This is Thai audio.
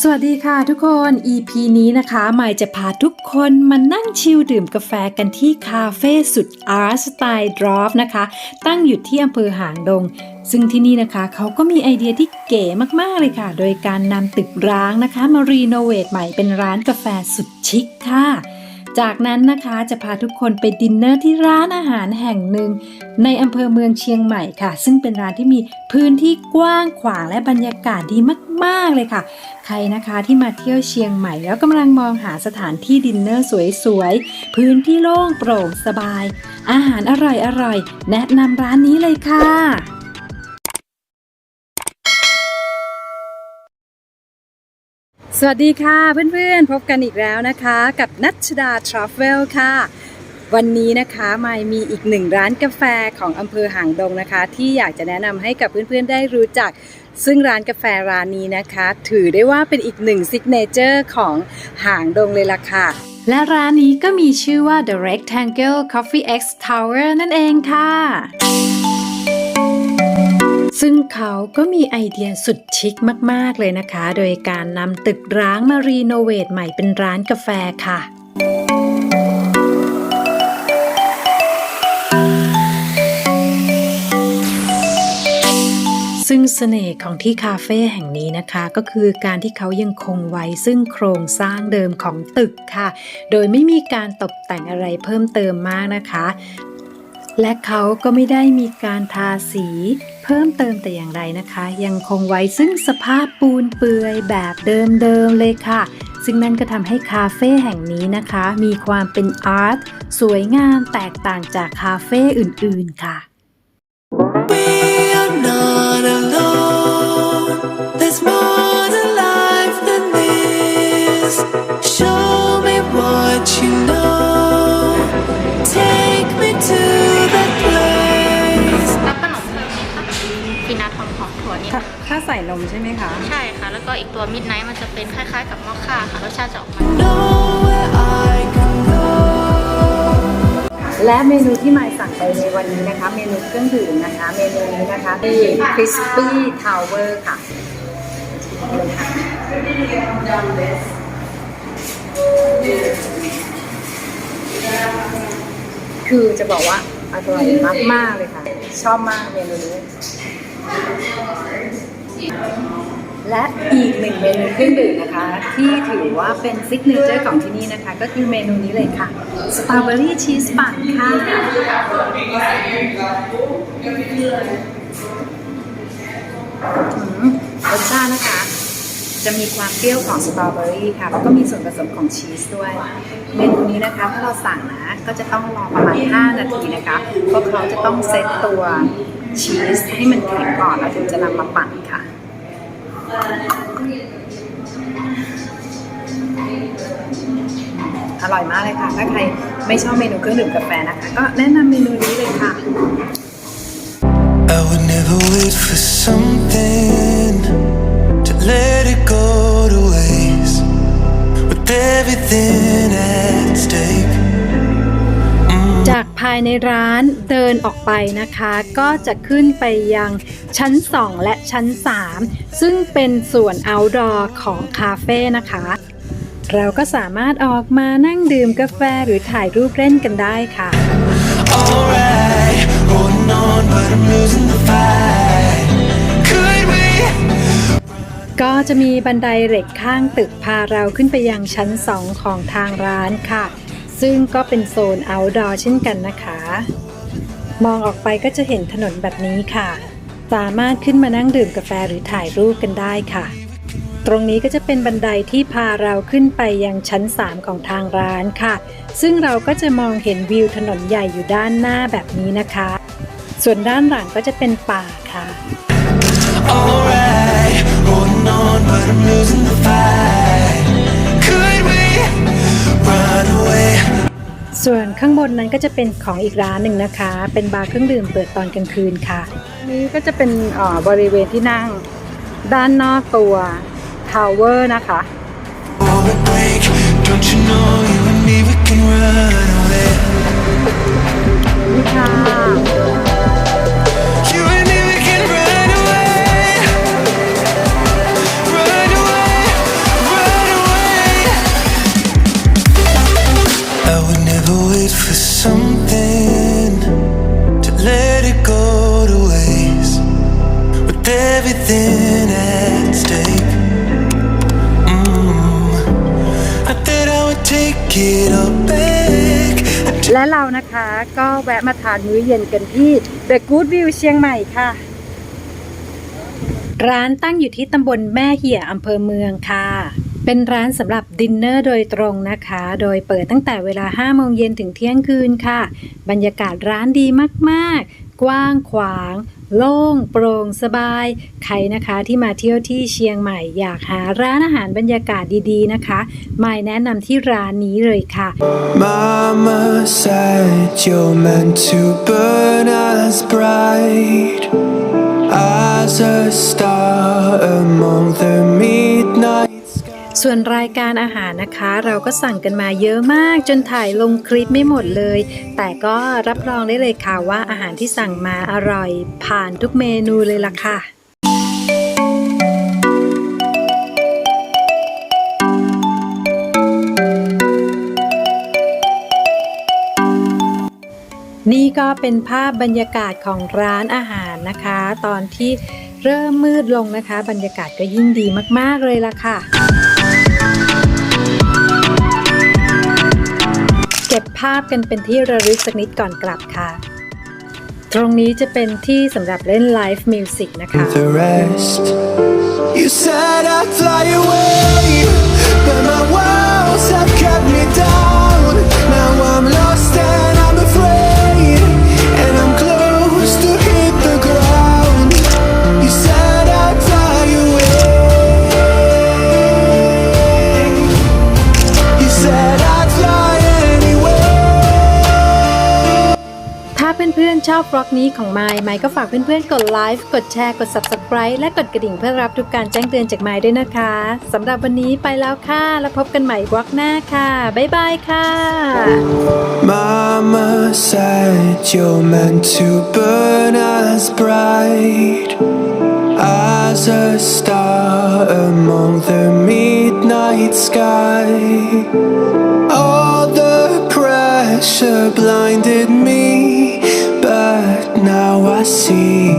สวัสดีค่ะทุกคน EP นี้นะคะหม่จะพาทุกคนมานั่งชิลดื่มกาแฟกันที่คาเฟ่สุดอาร์ตสไตล์ดรอฟนะคะ ตั้งอยู่ที่อำเภอหางดง ซึ่งที่นี่นะคะเขาก็มีไอเดียที่เก๋มากๆเลยค่ะ โดยการนำตึกร้างนะคะ มารีโนเวทใหม่เป็นร้านกาแฟสุดชิคค่ะ จากนั้นนะคะจะพาทุกคนไปดินเนอร์ที่ร้านอาหารแห่งหนึ่ง ในอำเภอเมืองเชียงใหม่ค่ะ ซึ่งเป็นร้านที่มีพื้นที่กว้างขวางและบรรยากาศดีมาก ๆ เลยค่ะ ใครนะคะที่มาเที่ยวเชียงใหม่ แล้วกำลังมองหาสถานที่ดินเนอร์สวยๆ พื้นที่โล่งโปร่งสบาย อาหารอร่อยๆ แนะนำร้านนี้เลยค่ะ สวัสดีค่ะเพื่อนๆ พบกันอีกแล้วนะคะ กับนัชดาทราเวลค่ะ วันนี้นะคะมายมีอีกหนึ่งร้านกาแฟของอำเภอหางดงนะคะ ที่อยากจะแนะนำให้กับเพื่อนๆได้รู้จัก ซึ่งร้านกาแฟร้านนี้นะคะ ถือได้ว่าเป็นอีกหนึ่งซิกเนเจอร์ของหางดงเลยล่ะค่ะ และร้านนี้ก็มีชื่อว่า The Rectangle Coffee X Tower นั่นเองค่ะ ซึ่งเขาก็มีไอเดียสุดชิคมาก ๆ เลยนะคะ โดยการนำตึกร้างมารีโนเวทใหม่เป็นร้านกาแฟค่ะซึ่งเสน่ห์ของที่คาเฟ่แห่งนี้นะคะ ก็คือการที่เขายังคงไว้ซึ่งโครงสร้างเดิมของตึกค่ะ โดยไม่มีการตกแต่งอะไรเพิ่มเติมมากนะคะ และเขาก็ไม่ได้มีการทาสี เพิ่มเติมแต่อย่างไรนะคะ ยังคงไว้ซึ่งสภาพปูนเปือยแบบเดิมๆเลยค่ะ ซึ่งนั่นก็ทำให้คาเฟ่แห่งนี้นะคะ มีความเป็นอาร์ตสวยงามแตกต่างจากคาเฟ่อื่นๆค่ะ นาทอมหอมถั่วนี่ถ้าใส่นมใช่ไหมคะ ใช่ค่ะ แล้วก็อีกตัวมิดไนท์มันจะเป็นคล้ายๆ กับมอคค่าค่ะรสชาติจะออกมา Know where I can go. และเมนูที่มายสั่งไปในวันนี้นะคะ เมนูเครื่องดื่มนะคะ เมนูนี้นะคะที่ Crispy Tower ค่ะคือจะบอกว่าอร่อยมาก ๆ เลยค่ะ ชอบมากเมนูนี้ และอีกหนึ่งเมนูเครื่องดื่มนะคะ ที่ถือว่าเป็นซิกเนเจอร์ของที่นี่นะคะ ก็คือเมนูนี้เลยค่ะสตรอเบอรี่ชีสปั่นค่ะอืมรสชาตินะคะ จะมีความเปรี้ยวของสตรอเบอรี่ค่ะ แล้วก็มีส่วนผสมของชีสด้วย เมนูนี้นะคะถ้าเราสั่งนะ ก็จะต้องรอประมาณ 5 นาทีนะคะ เพราะเขาจะต้องเซตตัวชีสให้มันแข็งก่อนแล้วถึงจะนำมาปั่นค่ะอร่อยมากเลยค่ะ ถ้าใครไม่ชอบเมนูเครื่องดื่มกาแฟนะคะ ก็แนะนำเมนูนี้เลยค่ะ I would never wait for something let it go to waste. With everything at stake. จากภายในร้านเดินออกไปนะคะ ก็จะขึ้นไปยังชั้น 2 และชั้น 3 ซึ่งเป็นส่วน outdoor ของคาเฟ่นะคะ เราก็สามารถออกมานั่งดื่มกาแฟหรือถ่ายรูปเล่นกันได้ค่ะ Alright, holding on, but I'm losing the fight. ก็จะมีบันไดเหล็กข้างตึกพาเราขึ้นไปยังชั้น 2 ของทางร้านค่ะ ซึ่งก็เป็นโซน outdoor เช่นกันนะคะ มองออกไปก็จะเห็นถนนแบบนี้ค่ะ สามารถขึ้นมานั่งดื่มกาแฟหรือถ่ายรูปกันได้ค่ะ ตรงนี้ก็จะเป็นบันไดที่พาเราขึ้นไปยังชั้น 3 ของทางร้านค่ะ ซึ่งเราก็จะมองเห็นวิวถนนใหญ่อยู่ด้านหน้าแบบนี้นะคะ ส่วนด้านหลังก็จะเป็นป่าค่ะ Alright, but I'm losing the fight. Could we run away? ส่วนข้างบนนั้นก็จะเป็นของอีกร้านหนึ่งนะคะ เป็นบาร์เครื่องดื่มเปิดตอนกลางคืนค่ะ นี้ก็จะเป็นบริเวณที่นั่งด้านนอกตัวทาวเวอร์นะคะ และเรานะคะก็แวะมาทานมื้อเย็นกันที่ The Good View เชียงใหม่ค่ะ ร้านตั้งอยู่ที่ตำบลแม่เหี่ยอำเภอเมืองค่ะ เป็นร้านสำหรับดินเนอร์โดยตรงนะคะ โดยเปิดตั้งแต่เวลา5โมงเย็นถึงเที่ยงคืนค่ะ บรรยากาศร้านดีมากๆ กว้างขวาง โล่งโปร่งสบาย ใครนะคะที่มาเที่ยวที่เชียงใหม่อยากหาร้านอาหารบรรยากาศดีๆนะคะไมายแนะนำที่ร้านนี้เลยค่ะ Mama said you're meant to burn as bright as a star among the midnight. ส่วนรายการอาหารนะคะ เราก็สั่งกันมาเยอะมากจนถ่ายลงคลิปไม่หมดเลย แต่ก็รับรองได้เลยค่ะว่าอาหารที่สั่งมาอร่อย ผ่านทุกเมนูเลยล่ะค่ะนี่ก็เป็นภาพบรรยากาศของร้านอาหารนะคะ ตอนที่ เริ่มมืดลงนะคะ บรรยากาศก็ยิ่งดีมากๆเลยล่ะค่ะ เก็บภาพกันเป็นที่ระลึกสักนิดก่อนกลับค่ะ ตรงนี้จะเป็นที่สำหรับเล่นไลฟ์มิวสิกนะคะ ชอบวล็อกนี้ของไมค์ไมค์ก็ฝากเพื่อนๆ กดไลค์ กดแชร์ กด Subscribe และกดกระดิ่งเพื่อรับทุกการแจ้งเตือนจากไมค์ด้วยนะคะสำหรับวันนี้ไปแล้วค่ะ แล้วพบกันใหม่วล็อกหน้าค่ะ บ๊ายบายค่ะ Mama said you're meant to burn as bright as a star among the midnight sky. All the pressure blinded me, now I see.